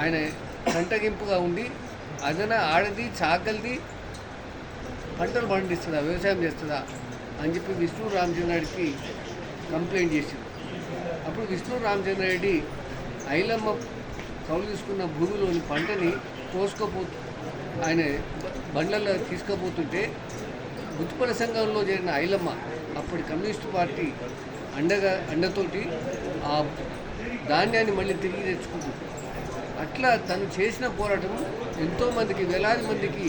ఆయన కంటగింపుగా ఉండి అదన ఆడది చాకలిది పంటలు పండిస్తుందా వ్యవసాయం చేస్తుందా అని చెప్పి విష్ణు రామచంద్రారెడ్డికి కంప్లైంట్ చేసింది. అప్పుడు విష్ణు రామచంద్రారెడ్డి ఐలమ్మ కౌలు తీసుకున్న భూమిలోని పంటని కోసుకోపోతూ ఆయన బండ్లలో తీసుకుపోతుంటే గుత్తుపల్లి సంఘంలో చేరిన ఐలమ్మ అప్పటి కమ్యూనిస్టు పార్టీ అండగా అండతోటి ఆ ధాన్యాన్ని మళ్ళీ తిరిగి తెచ్చుకుంటుంది. అట్లా తను చేసిన పోరాటం ఎంతోమందికి వేలాది మందికి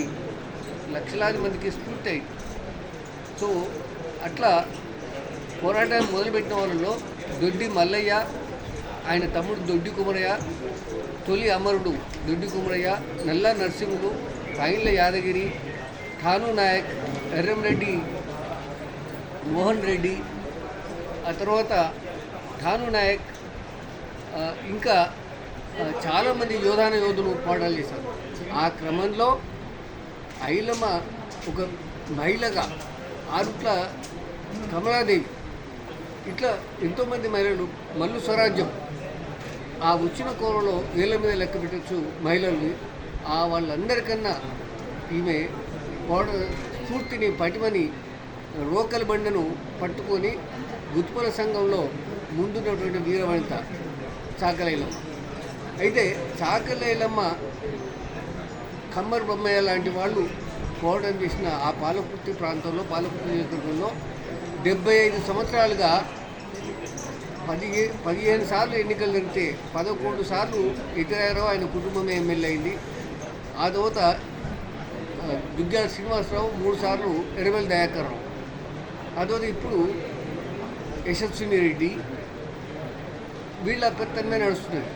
లక్షలాది మందికి స్ఫూర్తి. అయింది సో అట్లా పోరాటాన్ని మొదలుపెట్టిన వాళ్ళలో దొడ్డి మల్లయ్య ఆయన తమ్ముడు దొడ్డి కుమరయ్య తొలి అమరుడు దొడ్డి కుమరయ్య నల్ల నరసింహులు పైన్ల యాదగిరి ఠాను నాయక్ ఎర్రంరెడ్డి మోహన్ రెడ్డి ఆ తర్వాత ఠాను నాయక్ ఇంకా చాలామంది యోధాన యోధులు పోరాటాలు చేశారు. ఆ క్రమంలో ఐలమ్మ ఒక మహిళగా ఆరుట్ల కమలాదేవి. ఇట్లా ఎంతోమంది మహిళలు మల్లు స్వరాజ్యం. ఆ వచ్చిన కోరలో వేల మీద లెక్క పెట్టచ్చు మహిళల్ని. ఆ వాళ్ళందరికన్నా ఈమె పోట స్ఫూర్తిని పటిమని రోకలి బండను పట్టుకొని గుత్తుపల సంఘంలో ముందున్నటువంటి వీరవనిత చాకలైలమ్మ అయితే చాకలేలమ్మ కమ్మర్ బొమ్మయ్య లాంటి వాళ్ళు పోవడం చేసిన ఆ పాలకుర్తి ప్రాంతంలో పాలకుర్తి నియోజకవర్గంలో డెబ్బై ఐదు సంవత్సరాలుగా పదిహే పదిహేను సార్లు ఎన్నికలు జరిగితే పదకొండు సార్లు ఎదురయ్యారో ఆయన కుటుంబమే ఎమ్మెల్యే అయింది. ఆ తర్వాత ఆ, దుగ్గ్యాల శ్రీనివాసరావు మూడు సార్లు ఎర్రవెల్లి దయాకర్ రావు ఆ తర్వాత ఇప్పుడు యశస్విని రెడ్డి వీళ్ళ పెత్తనమే నడుస్తున్నది